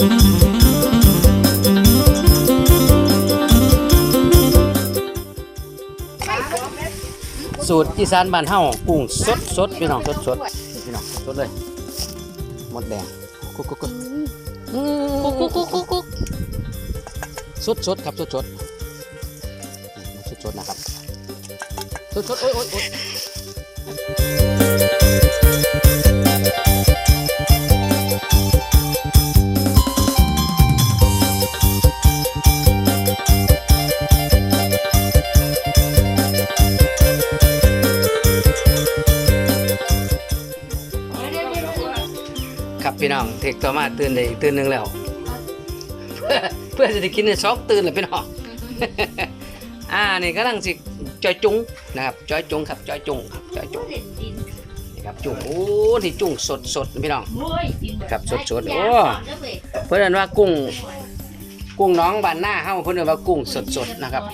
สูตรอีสานบ้านเฮากุ้งสดสดพี่น้องสดสดพี่น้องสดเลยหมดแดงกุ๊กกุ๊กกุ๊กอืมกุ๊กกุ๊กกุ๊กกุ๊กกุ๊กสดสดครับสดสดสดสดนะครับสดสดโอ้ยโอ้ยโอ้ย พี่น้องเทคตัวมาตื่นได้อีกตื่นหนึงแล้ว เพื่อเพื่อจะได้กินในซอกตื่นเลยพี่น้องอ่านี่กำลังสิจอยจุงนะครับจอยจุงครับจอยจุงครับจอยจุงนี่ครับจุงโอ้ที่จุงสดสดพี่น้องครับสดๆโอ้เพื่อนว่ากุ้ง กุ้งน้องบานหน้าเฮาเพื่อนว่ากุ้งสดสดนะครับ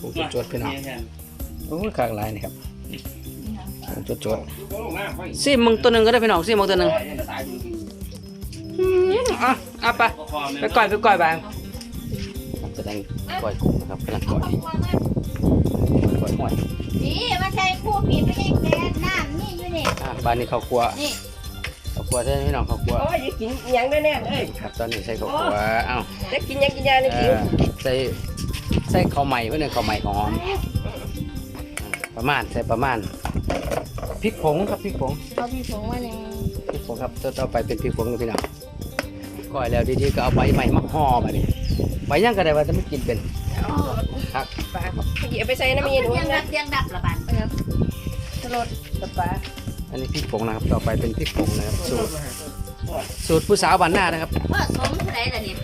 กุ้งสดสดพี่น้องโอ้ยขากหลายนี่ครับกุ้งสดสดซิมมึงตัวหนึ่งก็ได้พี่น้องซิมมึงตัวหนึ่ง อืมอะเอาไปไปก่อยไปก่อยไปครับแสดงก่อยกุ้งนะครับกำลังก่อยก่อยหอยนี่มาใช้คู่ผีไม่ได้แกนน้ำนี่อยู่นี่อะบ้านนี้ข้าวคั่วนี่ข้าวคั่วใช่ไหมพี่น้องข้าวคั่วโอ้ยอย่ากินหยังได้แน่เอ้ยครับตอนนี้ใส่ข้าวคั่วเอ้าจะกินหยังกินยาในเอผิวอใส่ใส่ข้าวใหม่เพื่อนข้าวใหม่ของหอมประมาณใส่ประมาณพริกผงครับพริกผงเอาพี่ผงมาหนึ่งพริกผงครับต่อต่อไปเป็นพริกผงนะพี่น้อง ก้อยแล้วดีๆก็เอาใบใหม่มาห่อมาดิใบย่างก็ได้ว่าจะไม่กินเป็นครับปลาเอาไปใส่น้ำเย็นเตีอุ่ยนงดันะบเตียงดับละบาดตลอดกับปลาอันนี้พริกผงนะครับต่อไปเป็นพริกผงนะครับสูตรสูตรผู้สาวบ้านหน้านะครับว่าสมเท่าไหร่ล่ะเนี่ย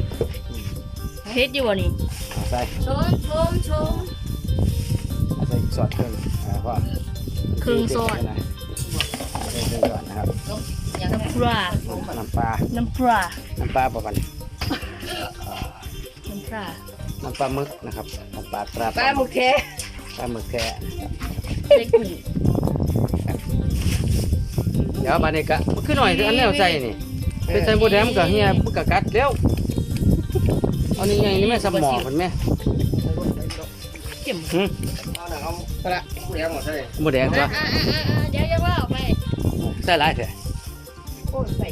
เฮ็ดอยู่บ่นี่เอาใส่ชมชมชมเอาใส่ซอสเครื่องอ่าเพราะครึ่งซอสนะใส่เครื่องซอสนะครับ น้ำปลาน้ำปลาน้ำปลาน้ำปลาประมาณน้ำปลาน้ำปลาหมึกนะครับน้ำปลาตราปลาหมึกแค่ปลาหมึกแค่ใส่กุ้งเดี๋ยวบานนี้ก็มันขึ้นหน่อยคืออันนี้เอาใส่นี่เป็นใส่บัวแดงมันก็เฮียมันก็กัดแล้วเอานี่ไงนี่แม่สมอมันแม่เข้มหึเอาหนังเอาไปละผู้เลี้ยงหมดเลยบัวแดงตัวอ่าอ่าอ่าเดี๋ยวจะว่าออกไปใส่หลายแท้ โอ้ยใส่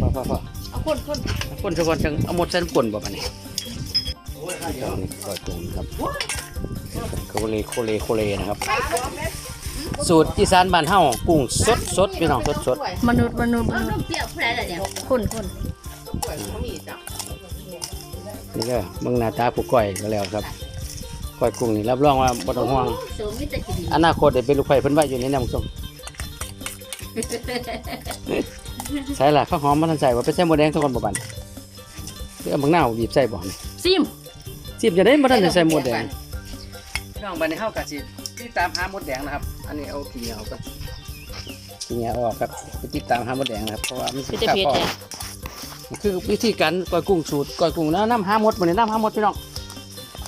พอพอพอเอาคนคนคนทุกคนจังเอาหมดใส่น้ำป่นบ่บานนี้โอ้ยข้าวเดียเดี๋ยววนี่ก่อยกุ้งครับโคเลโคเลโคเลนะครับ สูตรอีสานบ้านเฮากุ้งสดสดพี่น้องสดสดมนุษย์มนุษย์มนุษย์เปรี้ยวเท่าไหร่ล่ะเนี่ยคนคนนี่ก็เบิ่งหน้าตาผู้ก้อยก็แล้วครับก้อยกุ้งนี่รับรองว่าบ่ต้องห่วงอนาคตได้เป็นลูกไผ่เพิ่นไว้อยู่ในน้ำส้ม ใส่ล่ะข้าวหอมมันทันใส่ว่าไปใส่หมดแดงทุกคนบ่บันเรื่องบางหน้าวบีบใส่บ่นี่ซิมสิบจะได้บ่ทันได้ใส่หมดแดงพี่น้องบัดนี้เฮาก็สิติดตามหาหมดแดงนะครับ อันนี้เอาขี้เหนียวก่อนขี้เหนียวออกครับไปติดตามหาหมดแดงนะครับเพราะว่ามันสิเป็นจะข้าวเผ็ดพอแท้นี่คือวิธีการก้อยกุ้งสูตรก้อยกุ้งนะน้ำหาหมดมื้อนี้น้ำหาหมดพี่น้อง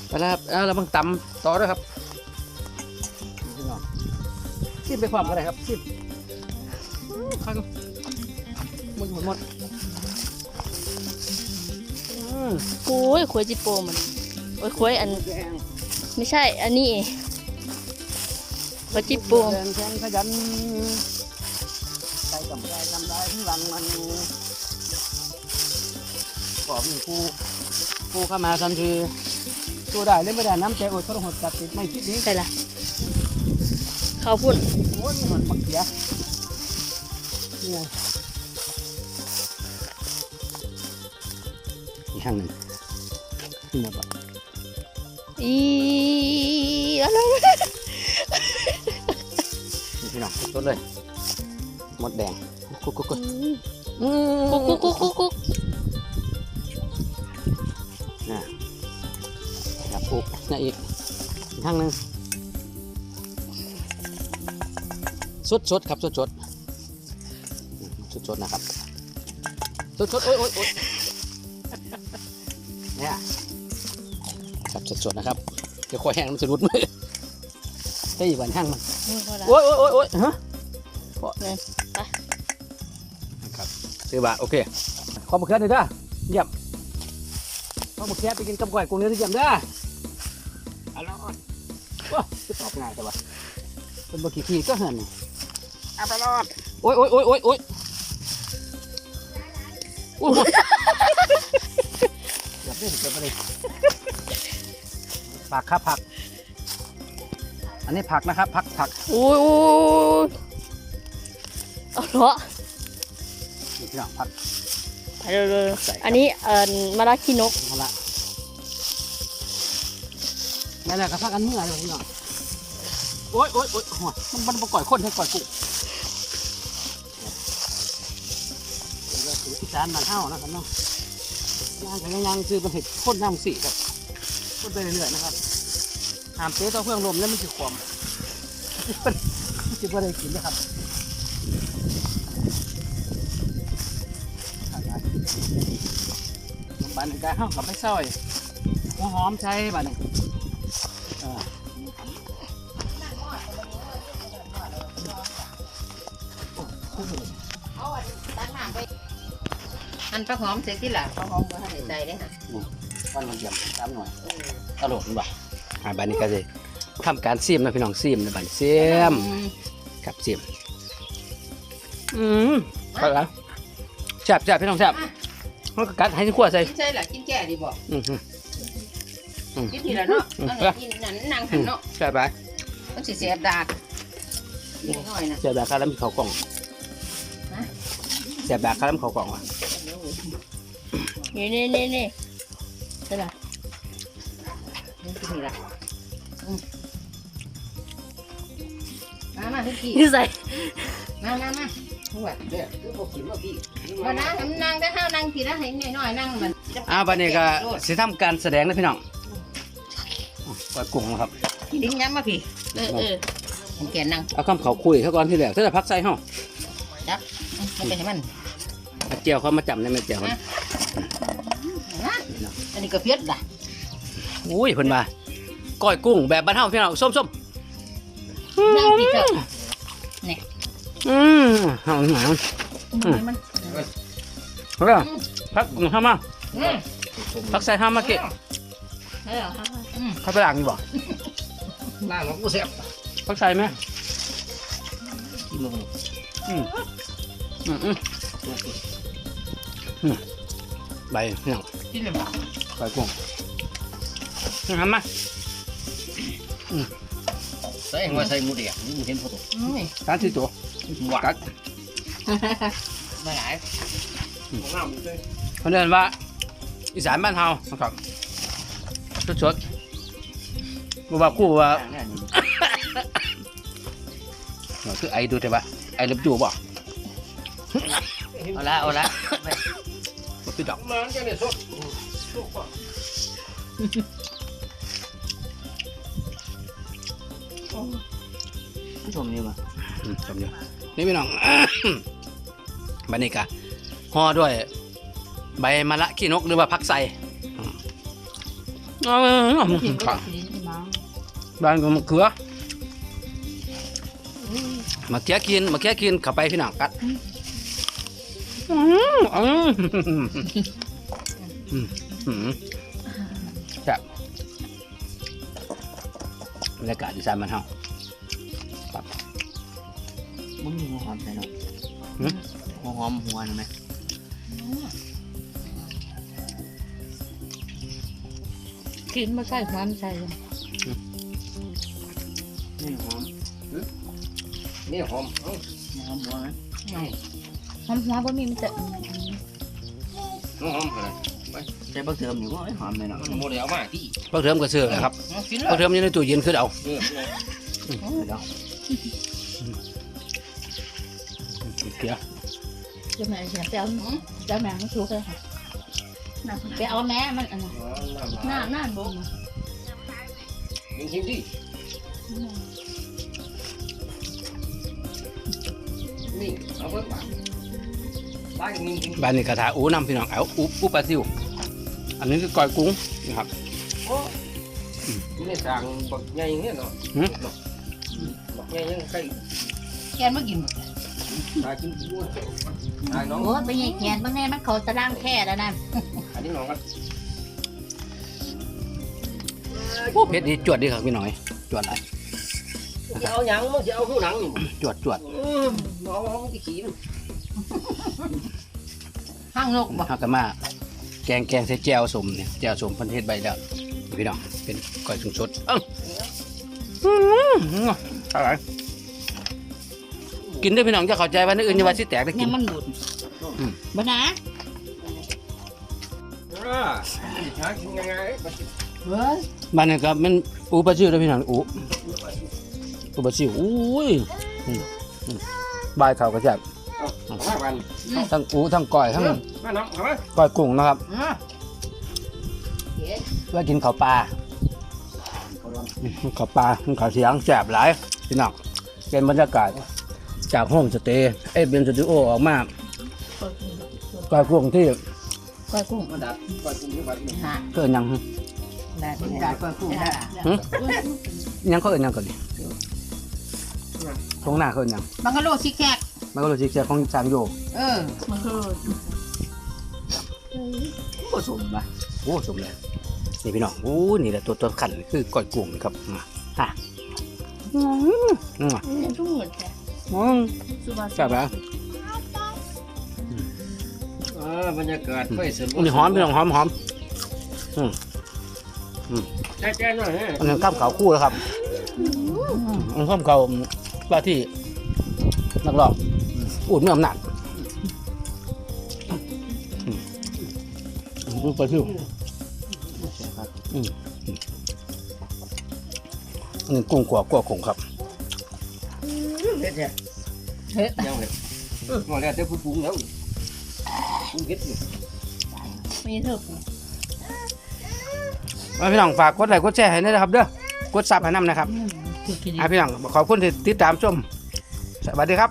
ไปแล้วครับเอาแล้วบังตำต่อด้วยครับพี่น้องซิมไปพร้อมกันเลยครับซิม ข้างหมดหมดหมดอืมโอ้ยขวยจิโปมันโอ้ยขวยอัน ไม่ใช่ อันนี้ขวยจิโปแข็งแข็งขยันใจกำไรกำไรที่หลังมันขอมีผู้ผู้เข้ามาทันทีตัวได้เล่นไม่ได้น้ำใจอดเขาต้องหดกัดติดไม่คิดนี้ใส่ละข้าวพุ่นโอ้ยมันมักเสียนี่ไง อีกข้างหนึ่งที่หมดแล้วอีอะไรนี่พี่น้องสดเลย หมดแดงกุ๊กกุ๊กกุ๊กกุ๊กกุ๊กกุ๊กกุ๊กกุ๊กครับปุ๊บนี่อีกอีกข้างหนึ่งสดสดๆครับสดส ดสดสดๆนะครับสดสดๆโอ๊ยโอ๊ยโอ๊ยเนี่ยครับสดสดๆนะครับเดี๋ยวคอยแห้งมันจะรุดมือได้อีกวันห้างมันนี่พอละโอ๊ยโอ๊ยโอ๊ยโอ๊ยฮะเนี่ยไปครับซื้อบาทโอเคขอบคุณครับหน่อยจ้าเยี่ยมเอาหมกแคบไปกินกับก้อยกุ้งเนื้อที่เยี่ยมเด้ออร่อยว้าจะตอบง่ายแต่ว่าเป็นบะขี้ขี้ก็เหินนี่เอาไปรอดโอ้ยโอ้ยโอ้ยโอ้ยโอ้ยโอ้ย เกือบได้เกือบไปเลยผักครับผัก อันนี้ผักนะครับผักผักโอ้ยโอ้ยเอาเหรอนี่พี่น้องผักไปเร็วๆอันนี้เอ่อมาราคินกเอาละนั่นแหละก็พักกันเมื่อเลยพี่น้องโอ๊ยโอ๊ยโอ๊ยหัวมันมันมาก่อยคนให้ก่อยกุ้ง สานมันเท่านะครับเนาะย่างกันย่างๆซื้อเป็นเห็ดข้นน้ำสีครับข้นไปเรื่อยๆนะครับหามเตะต่อเพื่องลมแล้วมันจะควมมันจะไม่ได้กินนะครับบ้านหนึ่งกายห้องกับไม่ซอยหัวหอมใช้บ้านหนึ่งอ่า อันปลาหอมเสร็จที่หลังปลาหอมก็ให้ใจได้ค่ะก้อนมันเยี่ยมสามหน่วยตลกมันบ่อ่าบ้านนี้ก็จะทำการซีมนะพี่น้องซีมนะบ้านนี้ซีมครับซีมอืมก็แล้วแซ่บแซ่บพี่น้องแซ่บมันก็กัดให้ที่ขั้วใส่กินใช่หรอกินแก่ดีบอกอืมอืมกินทีละเนาะอันนี้กินนั่นนั่งหันเนาะแซ่บไปมันสิเสียบดากนิดหน่อยนะแซ่บแบบคาราเมลเขากล่องฮะแซ่บแบบคาราเมลเขากล่องว่ะ นี่นี่นี่นี่ใช่ปะนี่กินนี่ละมามาทุกทีนี่ใส่มามามาหัวเนี่ยคือบอกกินว่าพี่มานั่งนั่งได้ห้านั่งทีละให้หน่อยนั่งมันอ่าบ้านนี้ก็สิทำการแสดงนะพี่น้องปล่อยกุ้งนะครับดิ้งย้ำมาพี่เออเออผมแกนั่งเอาคำเขาคุยเขาก่อนที่แรกถ้าจะพักใส่ห้องมันเป็นให้มันเจียวเขามาจับในแม่เจียวนะอั นนี้ก็เพี้ยนด่ะอุ้ยเพิ่นมาก้อยกุ้งแบบบ้านเฮาพี่น้องส้มนั่งพี่เถอะๆอืมเฮาหนังมันแล้วก็พักเข้ามาอืมพักใส่ห้ามาเกะเอออืมเขาไปล้างนี่บ่หน้าของกูเสียบพักใส่ไหมกินมึงอืมอืมอืมอืมใบพี่น้องกินเลยบ่ ก้อยกุ้งทำมาใส่หัวใส่หมูเดียนี่มึงเห็นพอตัวอืมการที่ตัวหวานกัดมาหลา ยน้ำมันเลยเขาเดินว่าอีสานบ้านเฮานะครับสดๆบ่ว่ากูว่าเราคือไอดูแต่ว่าไอเล็บจูบ่เอาละเอาละบ่คือดอกมันจะเนี่ยสดสุกป่ะชมนี่บ่อืมจำอยู่นี่พี่น้องบันนี้กะห่อด้วย ใบมะละขี้นกหรือว่าผักใส่อืมเอาๆค่ะบ้านก็มะเขือมาเคี้ยกินมาเคี้ยกินเข้าไปพี่น้องกัดอืมอืม อืมอืมครับบรรยากาศอีสานบ้านเฮามันมีหัวหอมใส่เนาะหืมหัวหอมหัวนะไหมกินมาใส่น้ำใส่นี่หอมนี่หอมเอ้าหอมหัวนะไม่หอมหัวบะหมี่มันจะน้องหอมอะไร ใส่บักเติมอยู่ว่าหอมเลยเนาะมันโมเดลมาที่พวกเทิมก็ซื้อนะครับกินเลพวกยเทิมอยู่ในตู้เย็นคือเอาเออเกลือเจ้าแม่เสียเจ้าเจ้าแม่ไม่ถูกเลยค่ะไปเอาแม่มันอันนั้นหน้าหน้าบงยิงทิ้งดินี่เอาเพิ่มปากปากยิงทิ้งบ้านนี้กระถาอูนำพี่น้องเอาอูอูปลาซิว อันนี้คือก้อยกุ้งนะครับนี่ในทางบักใหญ่เนี่ยเนาะหืมบักใหญ่ยังใกล้แกนมากินตายกินกูตายน้อง โอ้ยไปยิงแขนบางแน่มันเขาตะล่างแค่แล้วนั่นอันนี้น้องกันโอ้เผ็ดดีจวดดีครับพี่น้อย จวดอะไรจะเอาหยังมึงจะเอาข้างหลังจวดจวดน้องที่ขี้มันห้างนกบ่ฮักกันมา แกงแกงใส่แจวสมเนี่ยแจวสมเพันเทศใบแล้วพี่น้องเป็นก้อยชุงชดเอ้าอืมอะไรกินด้วยพี่น้องจะเข้าใจว่านึกอื่นจะว่าสิแตกได้กิยันงมันบุญอืมบ้านะอ่าหากินยังไงเฮ้ยบ้านนี้ครับมันอูปลาซิวด้วยพี่น้องอูอูปลาซิวอุ้ยอืมอืมบายเขาก็จะเอา มากันทั้งอูทั้งก้อยทั้งมาน้องเอามาก้อยกุ้งนะครับอะไว้กินข้าวปลาอืมข้าวปลาข้าวเสียงแสบหลายพี่น้องเป็นบรรยากาศจากห้องสเตย์เอ้ยเป็นสตูดิโอออกมาก้อยกุ้งที่ก้อยกุ้งมาดับก่อนกินที่วัดนี่ฮะเกินยังหึได้ได้ก็คู่ได้ยังเขาเอินยังก่อนดิตรงหน้าเขาเอินยังบังกะโลชิแขก มันก็รู้สึกเสียของจางโยเออมันคือผสมบ่โอ้สมเลยนี่พี่น้องโอ้นี่แหละตัวตัวขันคือก้อยกุ้งครับมาฮะอืมอืมเนี่ยทุกหมดจ้ะอืมสุภาแซ่บไหมอ่าบรรยากาศไฟสอันนี้หอมพี่น้องหอมหอมแจ๊ๆหน่อยฮะอันนี้ข้ามเขาคู่แล้วครับอันข้ามเขาว่าที่นักร้อง อูดเมื่ออำนาจอืมไปที่อืมอันนี้กุ้งกว่ากว่ากุ้งครับเฮ็ดแท้เฮ็ดยังเฮ็ดมาแล้วแต่ผู้ปรุงแล้วปรุงเฮ็ดอยู่มีเถอะเอาพี่น้องฝากกดไลค์กดแชร์ให้ด้วยนะครับเด้อกดซับให้น้ำนะครับอะพี่น้องขอบคุณที่ติดตามชมสวัสดีครับ